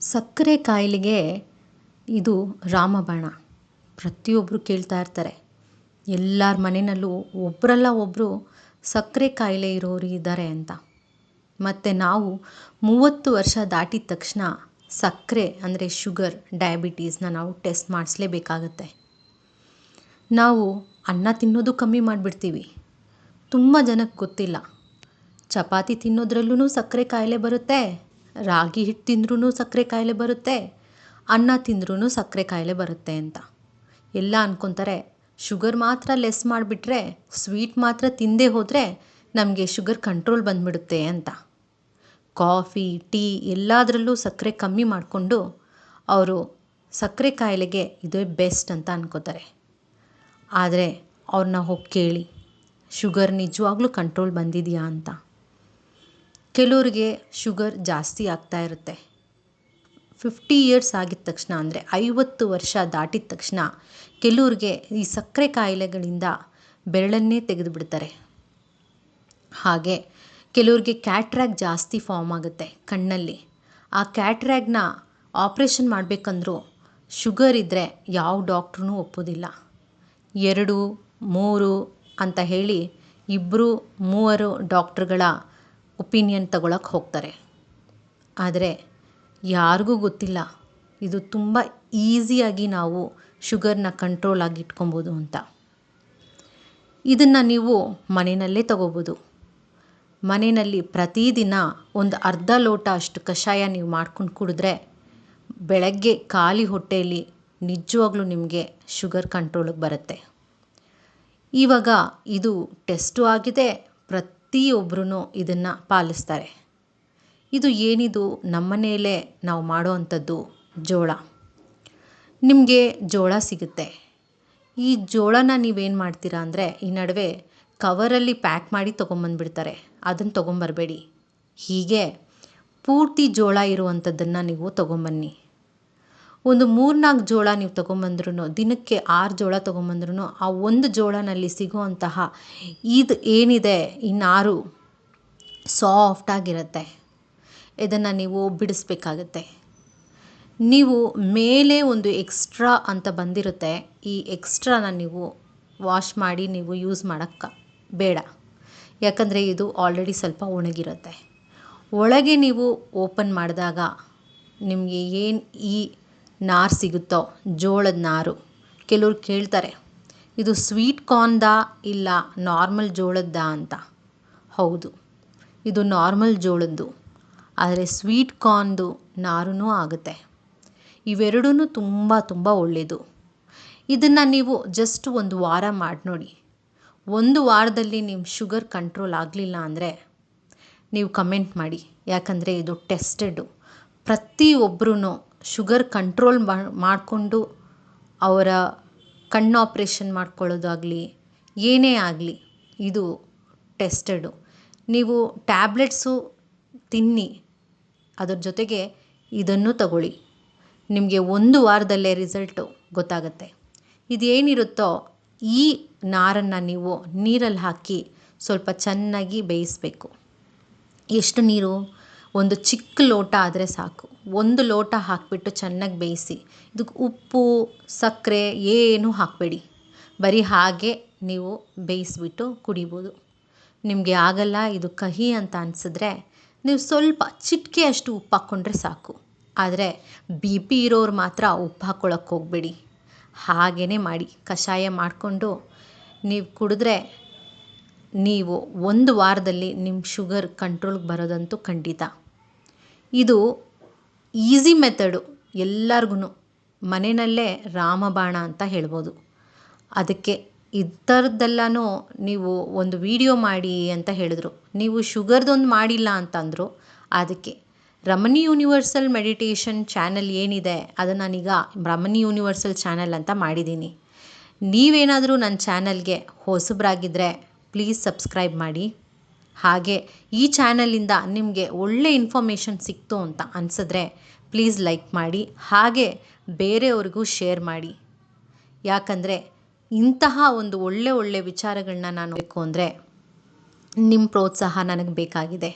ಸಕ್ಕರೆ ಕಾಯಿಲೆಗೆ ಇದು ರಾಮಬಾಣ. ಪ್ರತಿಯೊಬ್ಬರು ಕೇಳ್ತಾ ಇರ್ತಾರೆ. ಎಲ್ಲರ ಮನೆಯಲ್ಲೂ ಒಬ್ಬರಲ್ಲ ಒಬ್ಬರು ಸಕ್ಕರೆ ಕಾಯಿಲೆ ಇರೋರು ಇದ್ದಾರೆ ಅಂತ. ಮತ್ತು ನಾವು ಮೂವತ್ತು ವರ್ಷ ದಾಟಿದ ತಕ್ಷಣ ಸಕ್ಕರೆ ಅಂದರೆ ಶುಗರ್, ಡಯಾಬಿಟೀಸ್ನ ನಾವು ಟೆಸ್ಟ್ ಮಾಡಿಸ್ಲೇಬೇಕಾಗತ್ತೆ. ನಾವು ಅನ್ನ ತಿನ್ನೋದು ಕಮ್ಮಿ ಮಾಡಿಬಿಡ್ತೀವಿ. ತುಂಬ ಜನಕ್ಕೆ ಗೊತ್ತಿಲ್ಲ. ಚಪಾತಿ ತಿನ್ನೋದ್ರಲ್ಲೂ ಸಕ್ಕರೆ ಕಾಯಿಲೆ ಬರುತ್ತೆ. ರಾಗಿ ಹಿಟ್ಟು ತಿಂದ್ರೂ ಸಕ್ಕರೆ ಕಾಯಿಲೆ ಬರುತ್ತೆ, ಅನ್ನ ತಿಂದ್ರೂ ಸಕ್ಕರೆ ಕಾಯಿಲೆ ಬರುತ್ತೆ ಅಂತ. ಎಲ್ಲ ಅಂದ್ಕೊತಾರೆ ಶುಗರ್ ಮಾತ್ರ ಲೆಸ್ ಮಾಡಿಬಿಟ್ರೆ, ಸ್ವೀಟ್ ಮಾತ್ರ ತಿಂದೇ ಹೋದರೆ ನಮಗೆ ಶುಗರ್ ಕಂಟ್ರೋಲ್ ಬಂದ್ಬಿಡುತ್ತೆ ಅಂತ. ಕಾಫಿ, ಟೀ ಎಲ್ಲದರಲ್ಲೂ ಸಕ್ಕರೆ ಕಮ್ಮಿ ಮಾಡಿಕೊಂಡು ಅವರು ಸಕ್ಕರೆ ಕಾಯಿಲೆಗೆ ಇದೇ ಬೆಸ್ಟ್ ಅಂತ ಅನ್ಕೋತಾರೆ. ಆದರೆ ಅವ್ರನ್ನ ಹೋಗಿ ಕೇಳಿ, ಶುಗರ್ ನಿಜವಾಗ್ಲೂ ಕಂಟ್ರೋಲ್ ಬಂದಿದೆಯಾ ಅಂತ. ಕೆಲವ್ರಿಗೆ ಶುಗರ್ ಜಾಸ್ತಿ ಆಗ್ತಾ ಇರುತ್ತೆ. ಫಿಫ್ಟಿ ಇಯರ್ಸ್ ಆಗಿದ ತಕ್ಷಣ ಅಂದರೆ ಐವತ್ತು ವರ್ಷ ದಾಟಿದ ತಕ್ಷಣ ಕೆಲವ್ರಿಗೆ ಈ ಸಕ್ಕರೆ ಕಾಯಿಲೆಗಳಿಂದ ಬೆರಳನ್ನೇ ತೆಗೆದು ಬಿಡ್ತಾರೆ. ಹಾಗೆ ಕೆಲವ್ರಿಗೆ ಕ್ಯಾಟ್ರ್ಯಾಕ್ ಜಾಸ್ತಿ ಫಾರ್ಮ್ ಆಗುತ್ತೆ ಕಣ್ಣಲ್ಲಿ. ಆ ಕ್ಯಾಟ್ರ್ಯಾಗ್ನ ಆಪ್ರೇಷನ್ ಮಾಡಬೇಕಂದ್ರೂ ಶುಗರ್ ಇದ್ದರೆ ಯಾವ ಡಾಕ್ಟ್ರೂ ಒಪ್ಪೋದಿಲ್ಲ. ಎರಡು, ಮೂರು ಅಂತ ಹೇಳಿ ಇಬ್ಬರು ಮೂವರು ಡಾಕ್ಟ್ರುಗಳ ಒಪಿನಿಯನ್ ತಗೊಳಕ್ಕೆ ಹೋಗ್ತಾರೆ. ಆದರೆ ಯಾರಿಗೂ ಗೊತ್ತಿಲ್ಲ. ಇದು ತುಂಬ ಈಸಿಯಾಗಿ ನಾವು ಶುಗರ್ನ ಕಂಟ್ರೋಲ್ ಆಗಿ ಇಟ್ಕೊಬೋದು ಅಂತ. ಇದನ್ನು ನೀವು ಮನೆಯಲ್ಲೇ ತಗೋಬೋದು. ಮನೆಯಲ್ಲಿ ಪ್ರತಿದಿನ ಒಂದು ಅರ್ಧ ಲೋಟ ಅಷ್ಟು ಕಷಾಯ ನೀವು ಮಾಡ್ಕೊಂಡು ಕುಡಿದ್ರೆ ಬೆಳಗ್ಗೆ ಖಾಲಿ ಹೊಟ್ಟೆಯಲ್ಲಿ ನಿಜವಾಗ್ಲೂ ನಿಮಗೆ ಶುಗರ್ ಕಂಟ್ರೋಲಿಗೆ ಬರುತ್ತೆ. ಇವಾಗ ಇದು ಟೆಸ್ಟು ಆಗಿದೆ ಪ್ರತಿಯೊಬ್ಬರೂ ಇದನ್ನು ಪಾಲಿಸ್ತಾರೆ. ಇದು ಏನಿದು? ನಮ್ಮನೆಯಲ್ಲೇ ನಾವು ಮಾಡುವಂಥದ್ದು ಜೋಳ. ನಿಮಗೆ ಜೋಳ ಸಿಗುತ್ತೆ. ಈ ಜೋಳನ ನೀವೇನು ಮಾಡ್ತೀರಾ ಅಂದರೆ, ಈ ನಡುವೆ ಕವರಲ್ಲಿ ಪ್ಯಾಕ್ ಮಾಡಿ ತೊಗೊಂಬಂದ್ಬಿಡ್ತಾರೆ. ಅದನ್ನು ತೊಗೊಂಬರಬೇಡಿ. ಹೀಗೆ ಪೂರ್ತಿ ಜೋಳ ಇರುವಂಥದ್ದನ್ನು ನೀವು ತೊಗೊಂಬನ್ನಿ. ಒಂದು ಮೂರ್ನಾಲ್ಕು ಜೋಳ ನೀವು ತೊಗೊಂಬಂದ್ರೂ ದಿನಕ್ಕೆ ಆರು ಜೋಳ ತೊಗೊಂಬಂದ್ರೂ ಆ ಒಂದು ಜೋಳನಲ್ಲಿ ಸಿಗುವಂತಹ ಇದು ಏನಿದೆ ಈ ನಾರು ಸಾಫ್ಟಾಗಿರುತ್ತೆ. ಇದನ್ನು ನೀವು ಬಿಡಿಸ್ಬೇಕಾಗತ್ತೆ. ನೀವು ಮೇಲೆ ಒಂದು ಎಕ್ಸ್ಟ್ರಾ ಅಂತ ಬಂದಿರುತ್ತೆ, ಈ ಎಕ್ಸ್ಟ್ರಾನ ನೀವು ವಾಶ್ ಮಾಡಿ ನೀವು ಯೂಸ್ ಮಾಡೋಕ್ಕೆ ಬೇಡ. ಯಾಕಂದರೆ ಇದು ಆಲ್ರೆಡಿ ಸ್ವಲ್ಪ ಒಣಗಿರುತ್ತೆ. ಒಳಗೆ ನೀವು ಓಪನ್ ಮಾಡಿದಾಗ ನಿಮಗೆ ಏನು ಈ ನಾರು ಸಿಗುತ್ತೋ? ಜೋಳದ ನಾರು. ಕೆಲವ್ರು ಕೇಳ್ತಾರೆ, ಇದು ಸ್ವೀಟ್ ಕಾರ್ನ್ದಾ ಇಲ್ಲ ನಾರ್ಮಲ್ ಜೋಳದ್ದಾ ಅಂತ? ಹೌದು, ಇದು ನಾರ್ಮಲ್ ಜೋಳದ್ದು. ಆದರೆ ಸ್ವೀಟ್ ಕಾರ್ನ್ದು ನಾರೂ ಆಗುತ್ತೆ. ಇವೆರಡೂ ತುಂಬ ತುಂಬ ಒಳ್ಳೆಯದು ಇದನ್ನು ನೀವು ಜಸ್ಟ್ ಒಂದು ವಾರ ಮಾಡಿ ನೋಡಿ. ಒಂದು ವಾರದಲ್ಲಿ ನಿಮ್ಮ ಶುಗರ್ ಕಂಟ್ರೋಲ್ ಆಗಲಿಲ್ಲ ಅಂದರೆ ನೀವು ಕಮೆಂಟ್ ಮಾಡಿ. ಯಾಕಂದರೆ ಇದು ಟೆಸ್ಟೆಡು ಪ್ರತಿಯೊಬ್ಬರೂ ಶುಗರ್ ಕಂಟ್ರೋಲ್ ಮಾಡಿಕೊಂಡು ಅವರ ಕಣ್ಣು ಆಪ್ರೇಷನ್ ಮಾಡ್ಕೊಳ್ಳೋದಾಗಲಿ, ಏನೇ ಆಗಲಿ, ಇದು ಟೆಸ್ಟೆಡು. ನೀವು ಟ್ಯಾಬ್ಲೆಟ್ಸು ತಿನ್ನಿ, ಅದರ ಜೊತೆಗೆ ಇದನ್ನು ತಗೊಳ್ಳಿ. ನಿಮಗೆ ಒಂದು ವಾರದಲ್ಲೇ ರಿಸಲ್ಟು ಗೊತ್ತಾಗುತ್ತೆ. ಇದೇನಿರುತ್ತೋ ಈ ನಾರನ್ನು ನೀವು ನೀರಲ್ಲಿ ಹಾಕಿ ಸ್ವಲ್ಪ ಚೆನ್ನಾಗಿ ಬೇಯಿಸಬೇಕು. ಎಷ್ಟು ನೀರು? ಒಂದು ಚಿಕ್ಕ ಲೋಟ ಆದರೆ ಸಾಕು. ಒಂದು ಲೋಟ ಹಾಕಿಬಿಟ್ಟು ಚೆನ್ನಾಗಿ ಬೇಯಿಸಿ. ಇದಕ್ಕೆ ಉಪ್ಪು, ಸಕ್ಕರೆ ಏನೂ ಹಾಕಬೇಡಿ. ಬರೀ ಹಾಗೆ ನೀವು ಬೇಯಿಸ್ಬಿಟ್ಟು ಕುಡಿಬೋದು. ನಿಮಗೆ ಆಗಲ್ಲ ಇದು ಕಹಿ ಅಂತ ಅನಿಸಿದ್ರೆ ನೀವು ಸ್ವಲ್ಪ ಚಿಟಿಕೆ ಅಷ್ಟು ಉಪ್ಪು ಹಾಕ್ಕೊಂಡ್ರೆ ಸಾಕು. ಆದರೆ ಬಿ ಪಿ ಇರೋರು ಮಾತ್ರ ಉಪ್ಪು ಹಾಕ್ಕೊಳಕ್ಕೆ ಹೋಗಬೇಡಿ. ಹಾಗೇ ಮಾಡಿ. ಕಷಾಯ ಮಾಡಿಕೊಂಡು ನೀವು ಕುಡಿದ್ರೆ ನೀವು ಒಂದು ವಾರದಲ್ಲಿ ನಿಮ್ಮ ಶುಗರ್ ಕಂಟ್ರೋಲ್ಗೆ ಬರೋದಂತೂ ಖಂಡಿತ. ಇದು ಈಸಿ ಮೆಥಡು ಎಲ್ಲರಿಗೂ ಮನೆಯಲ್ಲೇ ರಾಮಬಾಣ ಅಂತ ಹೇಳ್ಬೋದು. ಅದಕ್ಕೆ ಇತರದ್ದೆಲ್ಲನೂ ನೀವು ಒಂದು ವಿಡಿಯೋ ಮಾಡಿ ಅಂತ ಹೇಳಿದ್ರು. ನೀವು ಶುಗರ್ದೊಂದು ಮಾಡಿಲ್ಲ ಅಂತಂದರು. ಅದಕ್ಕೆ ರಮಣಿ ಯೂನಿವರ್ಸಲ್ ಮೆಡಿಟೇಷನ್ ಚಾನಲ್ ಏನಿದೆ, ಅದು ನಾನೀಗ ರಮಣಿ ಯೂನಿವರ್ಸಲ್ ಚಾನಲ್ ಅಂತ ಮಾಡಿದ್ದೀನಿ ನೀವೇನಾದರೂ ನನ್ನ ಚಾನಲ್ಗೆ ಹೊಸಬರಾಗಿದ್ದರೆ ಪ್ಲೀಸ್ ಸಬ್ಸ್ಕ್ರೈಬ್ ಮಾಡಿ. ಹಾಗೆ ಈ ಚಾನಲಿಂದ ನಿಮಗೆ ಒಳ್ಳೆ ಇನ್ಫಾರ್ಮೇಷನ್ ಸಿಕ್ತು ಅಂತ ಅನಿಸಿದ್ರೆ ಪ್ಲೀಸ್ ಲೈಕ್ ಮಾಡಿ. ಹಾಗೆ ಬೇರೆಯವ್ರಿಗೂ ಶೇರ್ ಮಾಡಿ. ಯಾಕಂದರೆ ಇಂತಹ ಒಂದು ಒಳ್ಳೆ ಒಳ್ಳೆ ವಿಚಾರಗಳನ್ನ ನಾನು ಬೇಕು ಅಂದರೆ ನಿಮ್ಮ ಪ್ರೋತ್ಸಾಹ ನನಗೆ ಬೇಕಾಗಿದೆ.